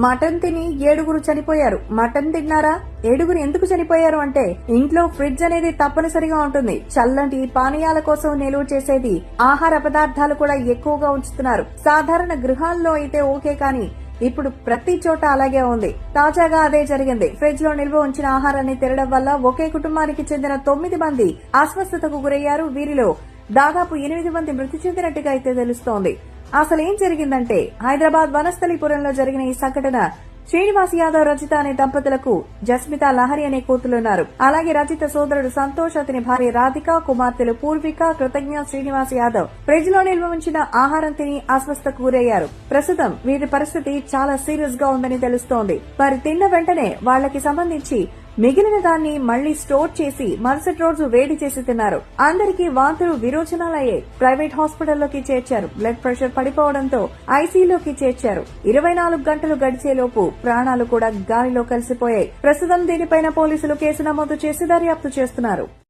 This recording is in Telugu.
మటన్ తిని ఏడుగురు చనిపోయారు. మటన్ తిన్నారా? ఏడుగురు ఎందుకు చనిపోయారు అంటే ఇంట్లో ఫ్రిడ్జ్ అనేది తప్పనిసరిగా ఉంటుంది. చల్లటి పానీయాల కోసం నిలువ చేసేది ఆహార పదార్థాలు కూడా ఎక్కువగా ఉంచుతున్నారు. సాధారణ గృహాల్లో అయితే ఓకే కానీ ఇప్పుడు ప్రతి చోట అలాగే ఉంది. తాజాగా అదే జరిగింది. ఫ్రిడ్జ్లో నిల్వ ఉంచిన ఆహారాన్ని తినడం వల్ల ఒకే కుటుంబానికి చెందిన తొమ్మిది మంది అస్వస్థతకు గురయ్యారు. వీరిలో దాదాపు ఎనిమిది మంది మృతి చెందినట్టుగా అయితే తెలుస్తోంది. అసలు ఏం జరిగిందంటే హైదరాబాద్ వనస్థలిపురంలో జరిగిన ఈ సంఘటన శ్రీనివాస్ యాదవ్ రజిత అనే దంపతులకు జస్మిత లహరి అనే కూతులున్నారు అలాగే రజిత సోదరుడు సంతోష్ అతని భార్య రాధిక కుమార్తెలు పూర్విక కృతజ్ఞ శ్రీనివాస్ యాదవ్ ఫ్రిడ్జ్లో నిల్వ ఉంచిన ఆహారం తిని అస్వస్థకు గురయ్యారు. ప్రస్తుతం వీరి పరిస్థితి చాలా సీరియస్గా ఉందని తెలుస్తోంది. వారి తిన్న వెంటనే వాళ్ళకి సంబంధించి మిగిలిన దాన్ని మళ్ళీ స్టోర్ చేసి మరుసటి రోజు వేడి చేసి తిన్నారు. అందరికీ వాంతులు విరోచనాలయ్యాయి ప్రైవేట్ హాస్పిటల్లోకి చేర్చారు. బ్లడ్ ప్రెషర్ పడిపోవడంతో ఐసీయూలోకి చేర్చారు. ఇరవై నాలుగు గంటలు గడిచేలోపు ప్రాణాలు కూడా గాలిలో కలిసిపోయాయి. ప్రస్తుతం దీనిపైన పోలీసులు కేసు నమోదు చేసి దర్యాప్తు చేస్తున్నారు.